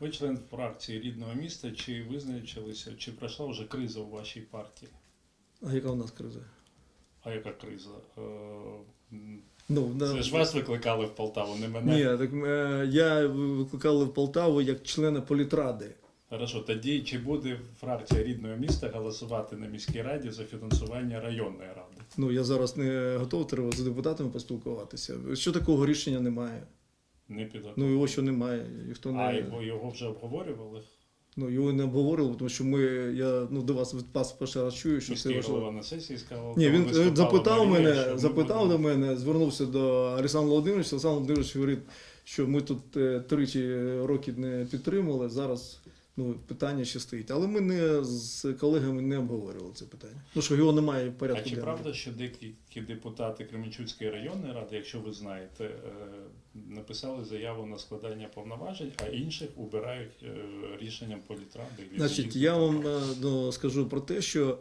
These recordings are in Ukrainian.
Ви член фракції рідного міста. Чи визначилися, чи пройшла вже криза у вашій партії? А яка у нас криза? А яка криза? Е, Ну, Це ж вас викликали в Полтаву, не мене. Ні, так е, я викликали в Полтаву як члена політради. Хорошо, тоді чи буде фракція рідного міста голосувати на міській раді за фінансування районної ради? Ну я зараз не готовий треба з депутатами поспілкуватися. Що такого рішення немає? Не підготовлено. Ну його що немає. Ніхто а не його, його вже обговорювали? ну його не обговорили, тому що ми я ну до вас від пас перший раз чую, що важливо. голова на сесії сказав. Ні, він е, запитав Марія, мене, запитав до мене, звернувся до Олександра Володимировича. Олександр Володимирович говорить, що ми тут е, тричі роки не підтримували. Зараз ну, питання ще стоїть. Але ми не з колегами не обговорювали це питання. Ну що його немає в А чи денному. правда, що деякі депутати Кременчуцької районної ради, якщо ви знаєте, е, написали заяву на складання повноважень, а інших убирають е, рішенням політради? Значить, я вам е, ну, скажу про те, що,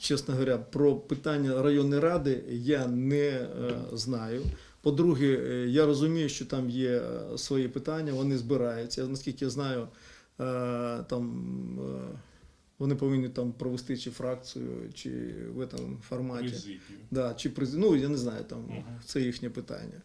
чесно говоря, про питання районної ради я не знаю. По-друге, е, я розумію, що там є е, свої питання, вони збираються. Наскільки я знаю, е, там вони повинні там провести чи фракцію, чи в цьому форматі. президію. Да, чи приз... Ну, я не знаю, там угу. це їхнє питання.